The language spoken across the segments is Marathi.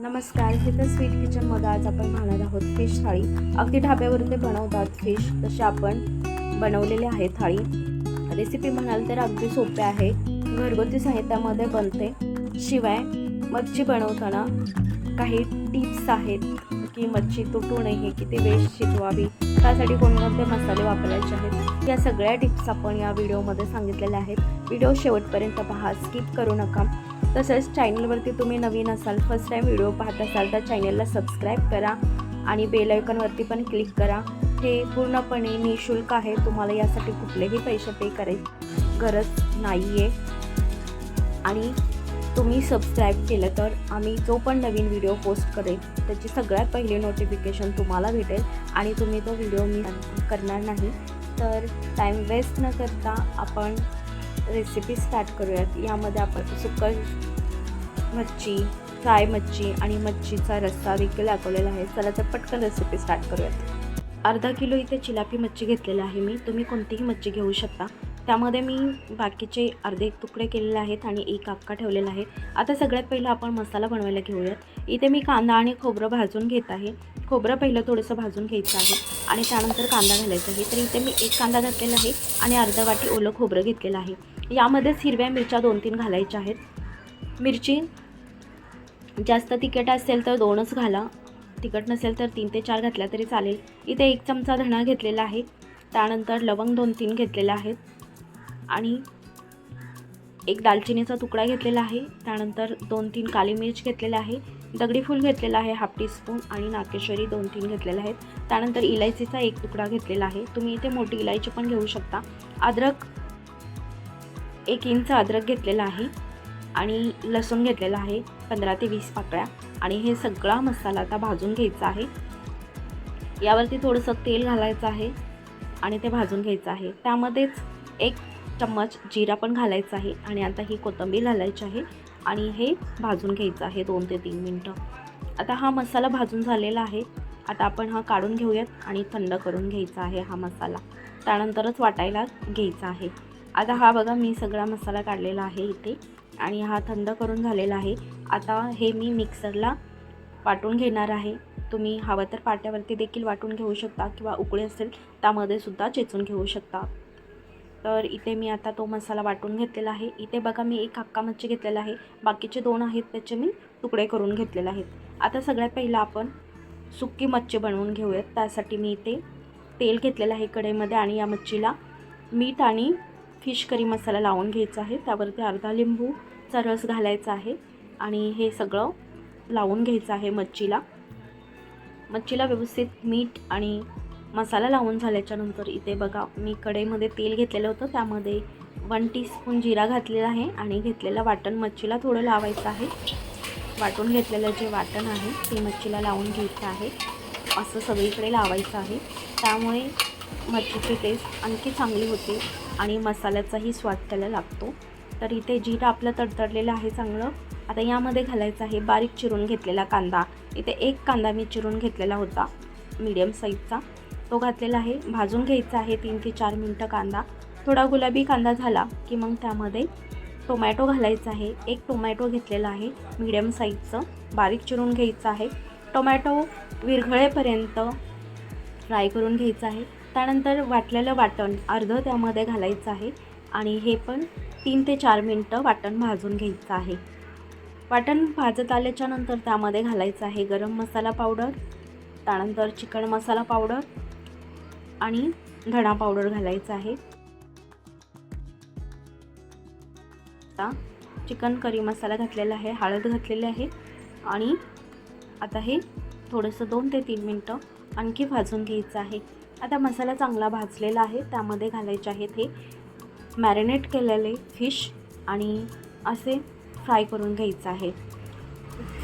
नमस्कार इथं स्वीट किचनमध्ये आज आपण पाहणार आहोत फिश थाळी. अगदी ढाब्यावरून ते बनवतात फिश तसे आपण बनवलेले आहे थाळी. रेसिपी म्हणाल तर अगदी सोपे आहे. घरगुती साहित्यामध्ये बनते. शिवाय मच्छी बनवताना काही टिप्स आहेत की मच्छी तुटू नये किती वेस्ट शिजवावी त्यासाठी कोणकोणते मसाले वापरायचे आहेत. या सगळ्या टिप्स आपण या व्हिडिओमध्ये सांगितलेल्या आहेत. व्हिडिओ शेवटपर्यंत पहा स्किप करू नका. तसेच चॅनलवरती तुम्ही नवीन असाल फर्स्ट टाईम व्हिडिओ पाहत असाल तर चॅनलला सबस्क्राईब करा आणि बेल आयकॉनवरती पण क्लिक करा. हे पूर्णपणे निशुल्क आहे. तुम्हाला यासाठी कुठलेही पैसे पे करायची गरज नाही आहे आणि तुम्ही सबस्क्राईब केलं तर आम्ही जो पण नवीन व्हिडिओ पोस्ट करेल त्याची सगळ्यात पहिली नोटिफिकेशन तुम्हाला भेटेल आणि तुम्ही तो व्हिडिओ मी करणार नाही. तर टाईम वेस्ट न करता आपण रेसिपी स्टार्ट करूयात. यामध्ये आपण सुकं मच्छी फ्राय मच्छी आणि मच्छीचा रस्सा देखील दाखवलेला आहे. चला तर पटकन रेसिपी स्टार्ट करूयात. अर्धा किलो इथे चिलापी मच्छी घेतलेली आहे मी. तुम्ही कोणतीही मच्छी घेऊ शकता. त्यामध्ये मी बाकीचे अर्धे तुकडे केलेले आहेत आणि एक आक्का ठेवलेला आहे. आता सगळ्यात पहिलं आपण मसाला बनवायला घेऊयात. इथे मी कांदा आणि खोबरं भाजून घेत आहे. खोबरं पहिलं थोडंसं भाजून घ्यायचं आहे आणि त्यानंतर कांदा घालायचा आहे. तर इथे मी एक कांदा घातलेला आहे आणि अर्धा वाटी ओलं खोबरं घेतलेलं आहे. यामध्येच हिरव्या मिरच्या दोन तीन घालायच्या आहेत. मिरची जास्त तिखट असेल तर दोनच घाला. तिखट नसेल तर तीन ते चार घातल्या तरी चालेल. इथे एक चमचा धणा घेतलेला आहे. त्यानंतर लवंग दोन तीन घेतलेले आहेत आणि एक दालचिनीचा तुकडा घेतलेला आहे. त्यानंतर दोन तीन काली मिर्च घेतलेला आहे. दगडी फूल घेतलेला आहे हाफ टीस्पून आणि नाकेश्वरी दोन तीन घेतलेले आहेत. त्यानंतर इलायचीचा एक तुकडा घेतलेला आहे. तुम्ही इथे मोठी इलायची पण घेऊ शकता. अद्रक एक इंच अद्रक घेतलेला आहे आणि लसूण घेतलेला आहे पंधरा ते वीस पाकळ्या. आणि हे सगळा मसाला आता भाजून घ्यायचा आहे. यावरती थोडंसं तेल घालायचं आहे आणि ते भाजून घ्यायचं आहे. त्यामध्येच एक चम्मच जिरा पण घालायचा आहे आणि आता ही कोथिंबीर घालायची आहे. आणि हे भाजून घ्यायचं आहे दोन ते तीन मिनटं. आता हा मसाला भाजून झालेला आहे. आता आपण हा काढून घेऊयात आणि थंड करून घ्यायचा आहे हा मसाला. त्यानंतरच वाटायला घ्यायचा आहे. आता हा बघा मी सगळा मसाला काढलेला आहे इथे आणि हा थंड करून झालेला आहे. आता हे मी मिक्सरला वाटून घेणार आहे. तुम्ही हवं तर पाट्यावरती देखील वाटून घेऊ शकता किंवा उकळी असेल त्यामध्ये सुद्धा चेचून घेऊ शकता. तर इथे मी आता तो मसाला वाटून घेतलेला आहे. इथे बघा मी एक हक्का मच्छी घेतलेला आहे. बाकीचे दोन आहेत त्याचे मी तुकडे करून घेतलेले आहेत. आता सगळ्यात पहिलं आपण सुक्की मच्छी बनवून घेऊयात. त्यासाठी मी इथे तेल घेतलेलं आहे कढईमध्ये आणि या मच्छीला मीठ आणि फिश करी मसाला लावून घ्यायचा आहे. त्यावरती अर्धा लिंबूचा रस घालायचा आहे आणि हे सगळं लावून घ्यायचं आहे मच्छीला. मच्छीला व्यवस्थित मीठ आणि मसाला लावून झाल्याच्यानंतर इथे बघा मी कढईमध्ये तेल घेतलेलं होतं. त्यामध्ये वन टीस्पून जिरा घातलेला आहे आणि घेतलेलं वाटण मच्छीला थोडं लावायचं आहे. वाटून घेतलेलं जे वाटण आहे ते मच्छीला लावून घ्यायचं आहे. असं सगळीकडे लावायचं आहे. त्यामुळे मच्छीची टेस्ट आणखी चांगली होते आणि मसाल्याचाही स्वाद त्याला लागतो. तर इथे जिरा आपलं तडतडलेलं आहे चांगलं. आता यामध्ये घालायचं आहे बारीक चिरून घेतलेला कांदा. इथे एक कांदा मी चिरून घेतलेला होता मीडियम साईजचा तो घातलेला आहे. भाजून घ्यायचा आहे तीन ते चार मिनटं कांदा. थोडा गुलाबी कांदा झाला की मग त्यामध्ये टोमॅटो घालायचा आहे. एक टोमॅटो घेतलेला आहे मीडियम साईजचं बारीक चिरून घ्यायचं आहे. टोमॅटो विरघळेपर्यंत फ्राय करून घ्यायचं आहे. त्यानंतर वाटलेलं वाटण अर्धं त्यामध्ये घालायचं आहे आणि हे पण तीन ते चार मिनटं वाटण भाजून घ्यायचं आहे. वाटण भाजत आल्याच्यानंतर त्यामध्ये घालायचं आहे गरम मसाला पावडर त्यानंतर चिकन मसाला पावडर आणि धणा पावडर घालायचं आहे. आता चिकन करी मसाला घातलेला आहे हळद घातलेली आहे आणि आता हे थोडंसं दोन ते तीन मिनटं आणखी भाजून घ्यायचं आहे. आता मसाला चांगला भाजलेला आहे त्यामध्ये घालायचे आहेत हे मॅरिनेट केलेले फिश आणि असे फ्राय करून घ्यायचं आहे.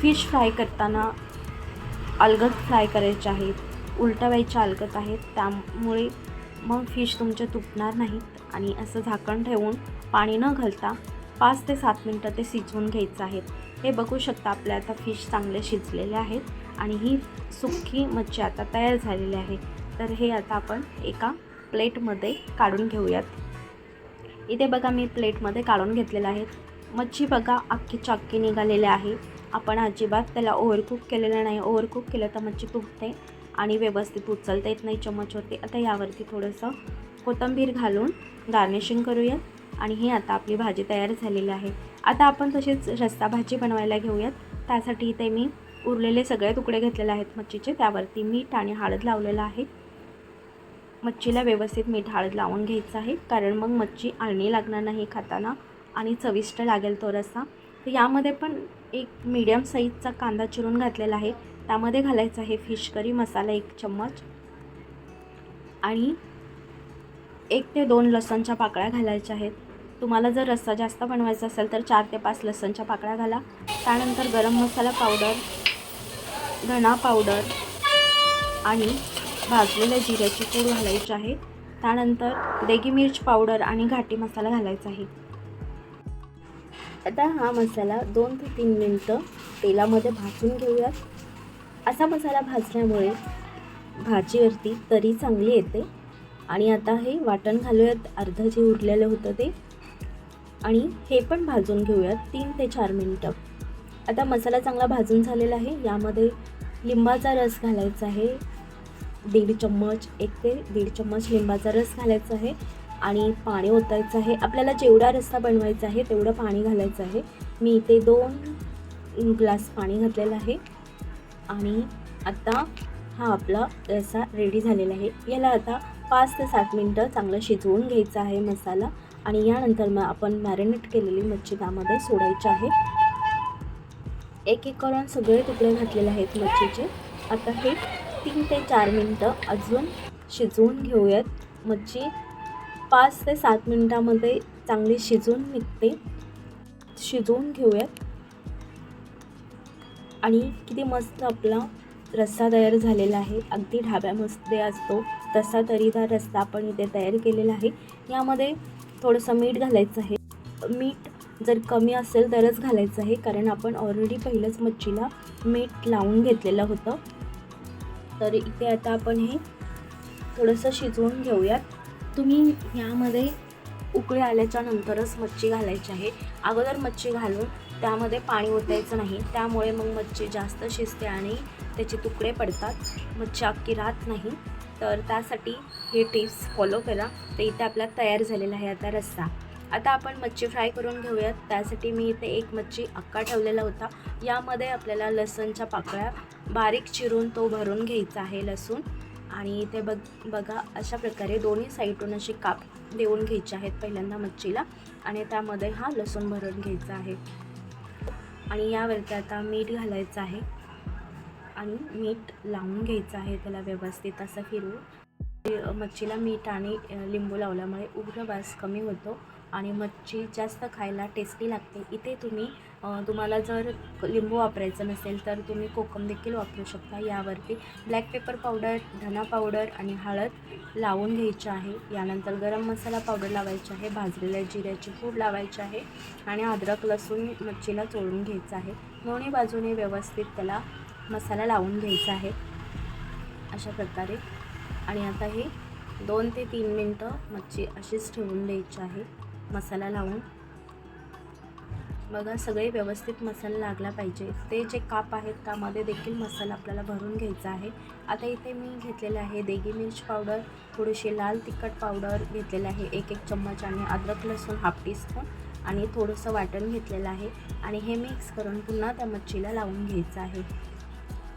फिश फ्राय करताना अलगद फ्राय करायचे आहेत. उलटवायचे अलकत आहेत. त्यामुळे मग फिश तुमच्या तुटणार नाहीत. आणि असं झाकण ठेवून पाणी न घालता पाच ते सात मिनटं ते शिजवून घ्यायचं आहेत हे बघू शकता आपल्या आता फिश चांगले शिजलेले आहेत. आणि ही सुक्की मच्छी आता तयार झालेली आहे. तर हे आता आपण एका प्लेटमध्ये काढून घेऊयात. इथे बघा मी प्लेटमध्ये काढून घेतलेलं आहे. मच्छी बघा अख्खी चक्की निघालेली आहे. आपण अजिबात त्याला ओव्हरकुक केलेलं नाही. ओव्हरकुक केलं तर मच्छी तुटते. आणि व्यवस्थित उचलता येत नाही चमचवरती. आता यावरती थोडंसं कोथिंबीर घालून गार्निशिंग करूयात. आणि ही आता आपली भाजी तयार झालेली आहे. आता आपण तशीच रस्ता भाजी बनवायला घेऊयात. त्यासाठी इथे मी उरलेले सगळे तुकडे घेतलेले आहेत मच्छीचे. त्यावरती मीठ आणि हळद लावलेलं आहे. मच्छीला व्यवस्थित मीठ हळद लावून घ्यायचं आहे. कारण मग मच्छी आळणी लागणार नाही खाताना आणि चविष्ट लागेल तो रस्सा. तर यामध्ये पण एक मीडियम साईजचा कांदा चिरून घातलेला आहे. त्यामध्ये घालायचं आहे फिश करी मसाला एक चम्मच. आणि एक ते दोन लसणच्या पाकळ्या घालायच्या आहेत. तुम्हाला जर रस्सा जास्त बनवायचा असेल तर चार ते पाच लसणच्या पाकळ्या घाला. त्यानंतर गरम मसाला पावडर धणा पावडर आणि भाजलेल्या जिऱ्याची पूड घालायची आहे. त्यानंतर देगी मिर्च पावडर आणि घाटी मसाला घालायचा आहे. आता हा मसाला दोन ते तीन मिनटं तेलामध्ये भाजून घेऊयात. असा मसाला भाजल्यामुळे भाजीवरती तरी चांगली येते. आणि आता हे वाटण घालूयात. अर्धं जे उरलेलं होतं ते. आणि हे पण भाजून घेऊयात तीन ते चार मिनटं. आता मसाला चांगला भाजून झालेला आहे. यामध्ये लिंबाचा रस घालायचा आहे. दीड चम्मच एक ते दीड चम्मच लिंबाचा रस घालायचा आहे. आणि पाणी ओतायचं आहे. आपल्याला जेवढा रस्सा बनवायचा आहे तेवढं पाणी घालायचं आहे. मी इथे दोन ग्लास पाणी घातलेलं आहे. आणि आता हा आपला रस्सा रेडी झालेला आहे. याला आता पाच ते सात मिनटं चांगलं शिजवून घ्यायचं आहे मसाला. आणि यानंतर मग आपण मॅरिनेट केलेली मच्छी त्यामध्ये सोडायची आहे. एक एक करून सगळे तुकडे घातलेले आहेत मच्छीचे. आता हे तीन ते चार मिनटं अजून शिजवून घेऊयात. मच्छी पाच ते सात मिनटामध्ये चांगली शिजून निघते. शिजवून घेऊयात. आणि किती मस्त आपला रस्सा तयार झालेला आहे. अगदी ढाब्यामध्ये असतो. तसा तरीदार रस्सा आपण इथे तयार केलेला आहे. यामध्ये थोडंसं मीठ घालायचं आहे. मीठ जर कमी असेल तरच घालायचं आहे. कारण आपण ऑलरेडी पहिलंच मच्छीला मीठ लावून घेतलेलं होतं. तर इथे आता आपण हे थोडंसं शिजवून घेऊयात. तुम्ही यामध्ये उकळी आल्याच्या नंतरच मच्छी घालायची आहे. अगोदर मच्छी घालून त्यामध्ये पाणी ओतायचं नाही. त्यामुळे मग मच्छी जास्त शिजते आणि त्याचे तुकडे पडतात. मच्छी अख्खी राहत नाही. तर त्यासाठी हे टिप्स फॉलो करा. तर इथे आपला तयार झालेला आहे आता रस्सा. आता आपण मच्छी फ्राय करून घेऊयात. त्यासाठी मी इथे एक मच्छी अक्का ठेवलेला होता. यामध्ये आपल्याला लसणच्या पाकळ्या बारीक चिरून तो भरून घ्यायचा आहे लसूण. आणि इथे बघ बघा अशा प्रकारे दोन्ही साईडून अशी काप देऊन घ्यायचे आहेत पहिल्यांदा मच्छीला. आणि त्यामध्ये हा लसूण भरून घ्यायचा आहे. आणि यावरती आता मीठ घालायचं आहे. आणि मीठ लावून घ्यायचं आहे त्याला व्यवस्थित असं फिरवून. मच्छीला मीठ आणि लिंबू लावल्यामुळे उग्र वास कमी होतो. आणि मच्छी जास्त खायला टेस्टी लागते. इथे तुम्ही तुम्हाला जर लिंबू वापरायचं नसेल तर तुम्ही कोकम देखील वापरू शकता. यावरती ब्लॅक पेपर पावडर धना पावडर आणि हळद लावून घ्यायची आहे. यानंतर गरम मसाला पावडर लावायची आहे. भाजलेल्या जिऱ्याची पूड लावायची आहे आणि अद्रक लसूण मच्छीला चोळून घ्यायचं आहे. दोन्ही बाजूने व्यवस्थित त्याला मसाला लावून घ्यायचा आहे. अशा प्रकारे. आणि आता हे दोन ते तीन मिनटं मच्छी अशीच ठेवून द्यायची आहे. मसाला लावून. बघा सगळे व्यवस्थित मसाला लागला पाहिजे. ते जे काप आहेत त्यामध्ये देखील मसाला आपल्याला भरून घ्यायचा आहे. आता इथे मी घेतलेलं आहे देगी मिर्च पावडर थोडीशी लाल तिखट पावडर घेतलेलं आहे. एक एक चम्मच आणि अद्रक लसूण हाफ टीस्पून आणि थोडंसं वाटण घेतलेलं आहे. आणि हे मिक्स करून पुन्हा त्या मच्छीला लावून घ्यायचं आहे.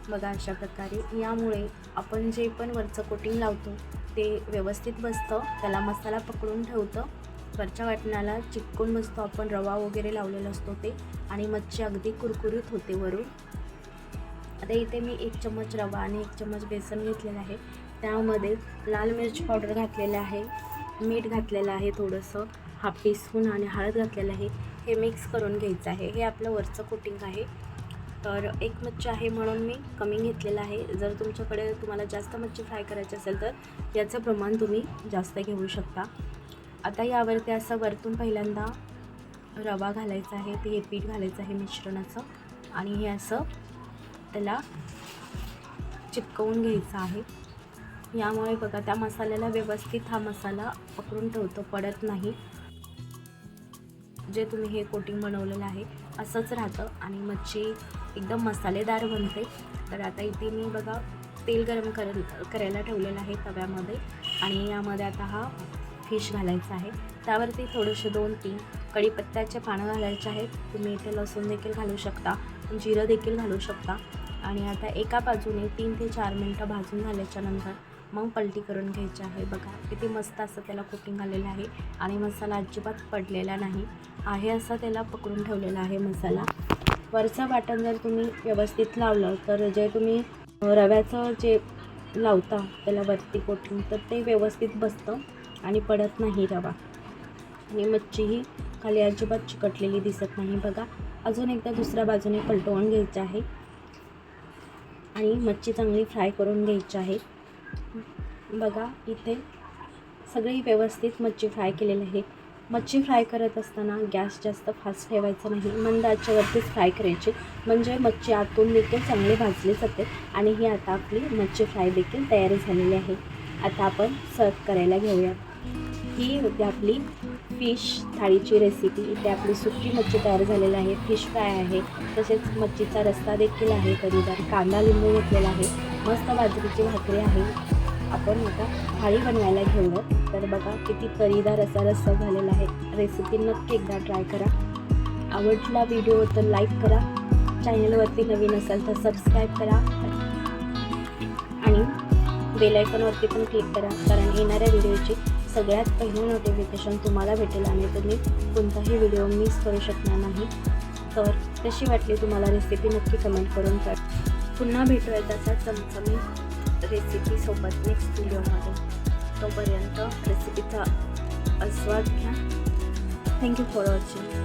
बघा अशा प्रकारे. यामुळे आपण जे पण वरचं कोटिंग लावतो ते व्यवस्थित बसतं. त्याला मसाला पकडून ठेवतं. वरच्या वाटणाला चिटकून मस्त आपण रवा वगैरे लावलेला असतो ते आणि मच्छी अगदी कुरकुरीत होते वरून. आता इथे मी एक चम्मच रवा आणि एक चम्मच बेसन घेतलेलं आहे. त्यामध्ये लाल मिरची पावडर घातलेलं आहे मीठ घातलेलं आहे थोडंसं हाफ टीस्पून आणि हळद घातलेलं आहे. हे मिक्स करून घ्यायचं आहे. हे आपलं वरचं कोटिंग आहे. तर एक मच्छी आहे म्हणून मी कमी घेतलेलं आहे. जर तुमच्याकडे तुम्हाला जास्त मच्छी फ्राय करायची असेल तर याचं प्रमाण तुम्ही जास्त घेऊ शकता. आता यावरती असं वरतून पहिल्यांदा रवा घालायचा आहे ते हे पीठ घालायचं आहे मिश्रणाचं आणि हे असं त्याला चिपकवून घ्यायचं आहे. यामुळे बघा त्या मसाल्याला व्यवस्थित हा मसाला पकडून ठेवतो पडत नाही. जे तुम्ही हे कोटिंग बनवलेलं आहे असंच राहतं आणि मच्छी एकदम मसालेदार बनते. तर आता इथे मी बघा तेल गरम कर करायला ठेवलेलं आहे तव्यामध्ये आणि यामध्ये आता हा फिश घालायचं आहे. त्यावरती थोडेसे दोन तीन कढीपत्त्याचे पानं घालायचे आहेत. तुम्ही इथे लसूण देखील घालू शकता. जिरं देखील घालू शकता. आणि आता एका बाजूने तीन ते चार मिनटं भाजून झाल्याच्यानंतर मग पलटी करून घ्यायची आहे. बघा किती मस्त असं त्याला कुकिंग आलेलं आहे. आणि मसाला अजिबात पडलेला नाही. आहे असा त्याला पकडून ठेवलेला आहे मसाला. वरचं वाटण जर तुम्ही व्यवस्थित लावलं तर जे तुम्ही रव्याचं जे लावता त्याला वरती कोटिंग तर ते व्यवस्थित बसतं. आणि पडत नाही रवा. आणि मच्छी ही खाली अजिबात चिकटलेली दिसत नाही. बघा अजून एकदा दुसऱ्या बाजूने पलटवून घ्यायचं आहे. आणि मच्छी चांगली फ्राय करून घ्यायची आहे. बघा इथे सगळी व्यवस्थित मच्छी फ्राय केलेली आहे. मच्छी फ्राय करत असताना गॅस जास्त फास्ट ठेवायचा नाही. मंद आचेवरतीच फ्राय करायची. म्हणजे मच्छी आतून देखील चांगली भाजली जाते. आणि ही आता आपली मच्छी फ्राय देखील तयार झालेली आहे. आता आपण सर्व करायला घेऊया ही होती आपली फिश थाळीची रेसिपी इथे आपली सुकी मच्छी तयार झालेली आहे. फिश फ्राय आहे. तसेच मच्छीचा रस्ता देखील आहे. कधीदार कांदा लिंबू घेतलेला आहे. मस्त बाजरीची भाकरी आहे. आपण आता थाळी बनवायला घेऊया तर बघा किती करीदार असा रस्सा झालेला आहे. रेसिपी नक्की एकदा ट्राय करा. आवडला व्हिडिओ तर लाईक करा. चॅनलवरती नवीन असाल तर सबस्क्राईब करा. आणि बेलायकॉनवरती पण क्लिक करा. कारण येणाऱ्या व्हिडिओची सगळ्यात पहिले नोटिफिकेशन तुम्हाला भेटेल आणि तुम्ही कोणताही व्हिडिओ मिस करू शकणार नाही. तर कशी वाटली तुम्हाला रेसिपी नक्की कमेंट करून कर पुन्हा भेटूया तसा चमचमीत रेसिपीसोबत नेक्स्ट व्हिडिओमध्ये तोपर्यंत रेसिपीचा आस्वाद घ्या. Thank you for watching